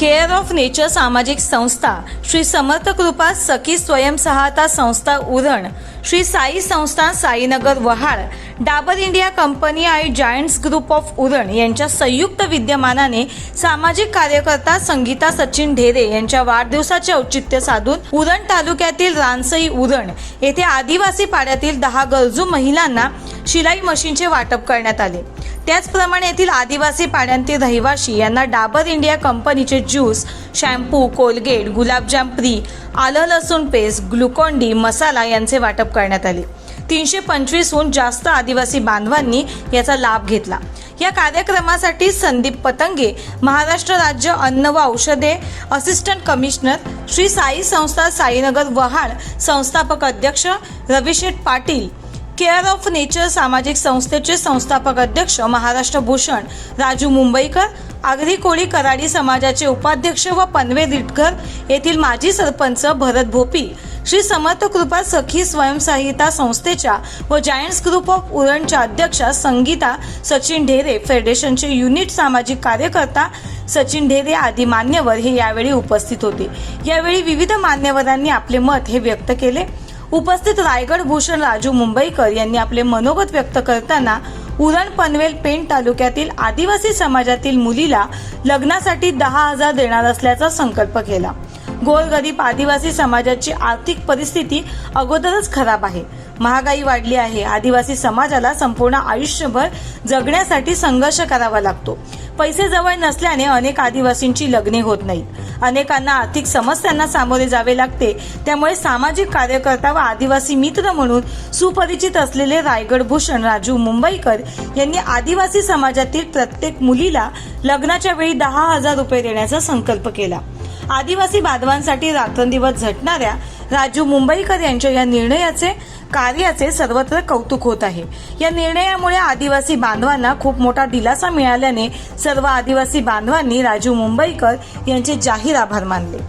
Care of nature सामाजिक संस्था श्री समर्थ कृपा सखी स्वयंसहायता संस्था उरण श्री साई संस्था साईनगर वहाळ डाबर इंडिया कंपनी आणि जायंट्स ग्रुप ऑफ उरण यांच्या संयुक्त विद्यमानाने सामाजिक कार्यकर्ता संगीता सचिन ढेरे यांच्या वाढदिवसाचे औचित्य साधून उरण तालुक्यातील रानसई उरण येथे आदिवासी पाड्यातील दहा गरजू महिलांना शिलाई मशीनचे वाटप करण्यात आले. त्याचप्रमाणे येथील आदिवासी पाड्यांतील रहिवाशी यांना डाबर इंडिया कंपनीचे ज्यूस शॅम्पू कोलगेट गुलाबजाम प्री आलं लसूण पेस्ट ग्लुकॉन डी मसाला यांचे वाटप करण्यात आले. तीनशे पंचवीसहून जास्त आदिवासी बांधवांनी याचा लाभ घेतला. या कार्यक्रमासाठी संदीप पतंगे महाराष्ट्र राज्य अन्न व औषधे असिस्टंट कमिशनर श्री साई संस्था साईनगर वहाळ संस्थापक अध्यक्ष Ravisheth Patil care of nature सामाजिक संस्थेचे संस्थापक अध्यक्ष महाराष्ट्र भूषण राजू मुंबईकर आगरी कोळी कराडी समाजाचे उपाध्यक्ष व पनवे रिटकर येथील माजी सरपंच भरत भोपी श्री समर्थ कृपा सखी स्वयंसहायता संस्थेच्या व जायंट्स ग्रुप ऑफ उरणच्या अध्यक्षा संगीता सचिन ढेरे फेडरेशनचे युनिट सामाजिक कार्यकर्ता सचिन ढेरे आदी मान्यवर हे यावेळी उपस्थित होते. यावेळी विविध मान्यवरांनी आपले मत हे व्यक्त केले. उपस्थित रायगड भूषण राजू मुंबईकर यांनी आपले मनोगत व्यक्त करताना उरण पनवेल पेण तालुक्यातील आदिवासी समाजातील मुलीला लग्नासाठी दहा हजार देणार असल्याचा संकल्प केला. गोरगरीब आदिवासी समाजाची आर्थिक परिस्थिती अगोदरच खराब आहे. महागाई वाढली आहे. आदिवासी समाजाला संपूर्ण आयुष्यभर जगण्यासाठी संघर्ष करावा लागतो. पैसे जवळ नसल्याने अनेक आदिवासींची लग्ने होत नाहीत. अनेकांना आर्थिक समस्यांना सामोरे जावे लागते. त्यामुळे सामाजिक कार्यकर्ता व आदिवासी मित्र म्हणून सुपरिचित असलेले रायगड भूषण राजू मुंबईकर यांनी आदिवासी समाजातील प्रत्येक मुलीला लग्नाच्या वेळी दहा हजार रुपये देण्याचा संकल्प केला. आदिवासी बांधवांसाठी रात्रंदिवस झटणाऱ्या राजू मुंबईकर यांच्या या निर्णयाचे कार्याचे सर्वत्र कौतुक होत आहे. या निर्णयामुळे आदिवासी बांधवांना खूप मोठा दिलासा मिळाल्याने सर्व आदिवासी बांधवांनी राजू मुंबईकर यांचे जाहीर आभार मानले.